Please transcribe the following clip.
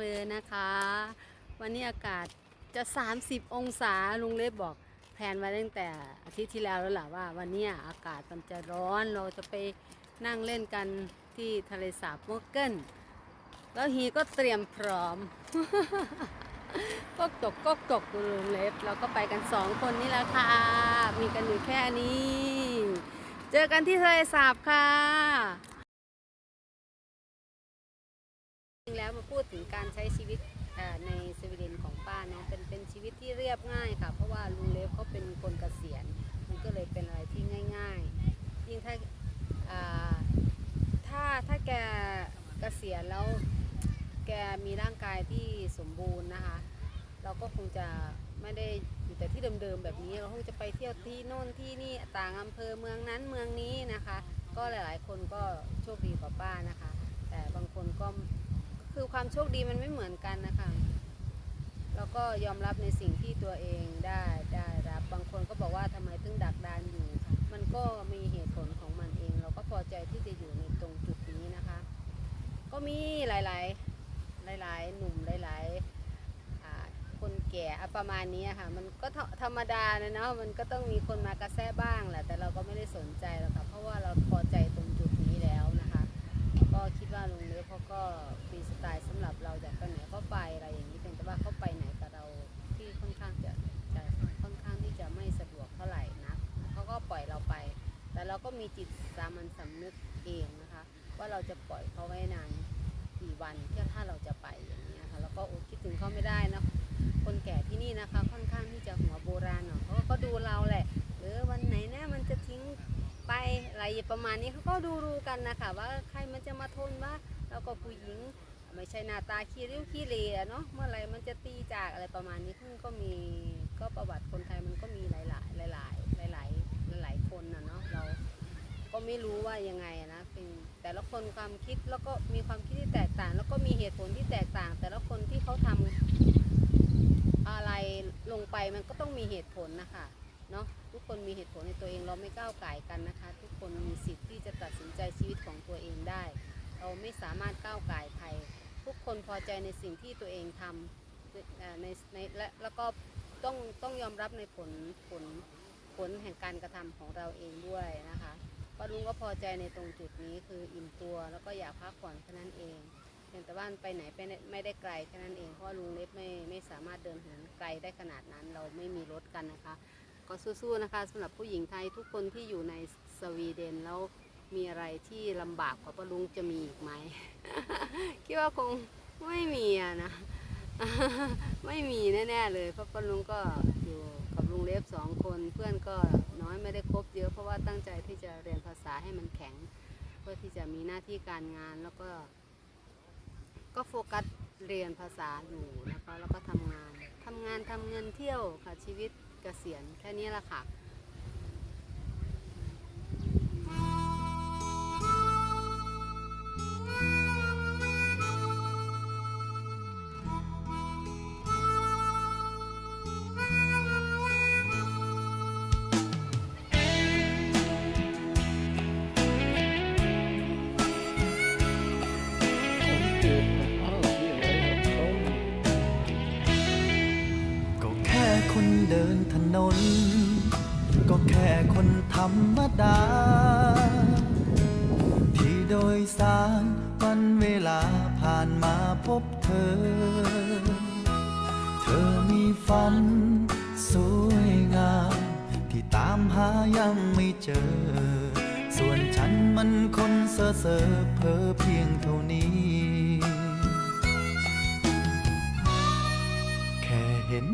เลยนะคะ วันนี้อากาศจะ 30 องศาลุงเล็บบอกแผนไว้ตั้งแต่อาทิตย์ที่แล้วแล้วล่ะว่า วันนี้อากาศมันจะร้อนเราจะไปนั่งเล่นกันที่ทะเลสาบมกเกิลแล้วฮีก็เตรียมพร้อม ก็ตกก็ตกลุงเล็บเราก็ไปกันสองคนนี่แหละค่ะ มีกันอยู่แค่นี้ เจอกันที่ทะเลสาบค่ะ มาพูดถึงการใช้ชีวิตในสวีเดนของป้าเนาะเป็นเป็นชีวิตที่เรียบง่ายค่ะ เพราะว่าลุงเล็บเขาเป็นคนเกษียณมันก็เลยเป็นอะไรที่ง่าย ๆ ยิ่งถ้าถ้าถ้าแกเกษียณแล้วแกมีร่างกายที่สมบูรณ์นะคะ เราก็คงจะไม่ได้อยู่แต่ที่เดิมๆแบบนี้เราคงจะไปเที่ยวที่โน่นที่นี่ต่างอำเภอเมืองนั้นเมืองนี้นะคะ ก็หลายๆ คนก็โชคดีกว่าป้านะคะ แต่บางคนก็ คือความโชคดีมันไม่เหมือนกันนะคะแล้วก็ยอมรับในสิ่งที่ตัวเองได้ได้รับบางคนก็บอกว่าทำไมถึงดักดานอยู่ะมันก็มีเหตุผลของมันเอง เราก็พอใจที่จะอยู่ในตรงจุดนี้นะคะ ก็มีหลายๆ หลาย ๆ หนุ่มหลายๆคนแก่ประมาณนี้ค่ะมันก็ธรธรรมดานะเนาะมันก็ต้องมีคนมากระแซะบ้างแหละแต่เราก็ไม่ได้สนใจหรอกค่ะเพราะว่าเราพอใจ ก็ฟรีสไตล์สำหรับเราอยากไปไหนก็ไปอะไรอย่างนี้เพียงแต่ว่าเขาไปไหนกับเราที่ค่อนข้างจะจะค่อนข้างที่จะไม่สะดวกเท่าไหร่นะเขาก็ปล่อยเราไป แต่เราก็มีจิตสามัญสำนึกเองนะคะ ว่าเราจะปล่อยเขาไว้นานกี่วันเพื่อถ้าเราจะไปอย่างนี้ค่ะแล้วก็อดคิดถึงเขาไม่ได้นะคนแก่ที่นี่นะคะ ค่อนข้างที่จะหัวโบราณหน่อยเขาก็ดูเราแหละเออวันไหนนะมันจะทิ้งไปอะไรประมาณนี้เขาก็ดูดูกันนะคะว่าใครมันจะมาทนว่า เราก็ผู้หญิงไม่ใช่หน้าตาขี้ริ้วขี้เลเนาะเมื่อไรมันจะตีจากอะไรประมาณนี้ซึ่งก็มีก็ประวัติคนไทยมันก็มีหลายหลายหลายหลายหลายหลายหลายคนนะเนาะเราก็ไม่รู้ว่ายังไงนะเป็นแต่ละคนความคิดแล้วก็มีความคิดที่แตกต่าง แล้วก็มีเหตุผลที่แตกต่าง แต่ละคนที่เขาทำอะไรลงไปมันก็ต้องมีเหตุผลนะคะเนาะทุกคนมีเหตุผลในตัวเองเราไม่ก้าวไก่กันนะคะ ทุกคนมีสิทธิ์ที่จะตัดสินใจชีวิตของตัวเองได้ เราไม่สามารถก้าวไก่ายใครทุกคนพอใจในสิ่งที่ตัวเองทำในในและแล้วก็ต้องต้องยอมรับในผลผลผลแห่งการกระทำของเราเองด้วยนะคะป้าลุงก็พอใจในตรงจุดนี้คืออิ่มตัวแล้วก็อยากพักผ่อนแค่นั้นเองเพียงแต่ว่าไปไหนไปไม่ได้ไกลแค่นั้นเองเพราะว่าลุงเล็บไม่ไม่สามารถเดินเหินไกลได้ขนาดนั้น เราไม่มีรถกันนะคะ ก็สู้ๆนะคะสำหรับผู้หญิงไทยทุกคนที่อยู่ในสวีเดนแล้ว มีอะไรที่ลำบากกว่าปะลุงจะมีอีกไหม คิดว่าคงไม่มีอะนะ ไม่มีแน่ๆเลยเพราะปะลุงก็อยู่กับลุงเล็บสองคนเพื่อนก็น้อยไม่ได้คบเยอะเพราะว่าตั้งใจที่จะเรียนภาษาให้มันแข็ง เพื่อที่จะมีหน้าที่การงานแล้วก็ ก็โฟกัสเรียนภาษาอยู่นะคะแล้วก็ทำงานทำงานทำเงินเที่ยวค่ะชีวิตเกษียณแค่นี้ละค่ะ รรมดา ที่โดยสารวันเวลาผ่านมาพบเธอ เธอมีฝันสวยงาม ที่ตามหายังไม่เจอ ส่วนฉันมันคนเซ่อเซ่อเพอเพียงเท่านี้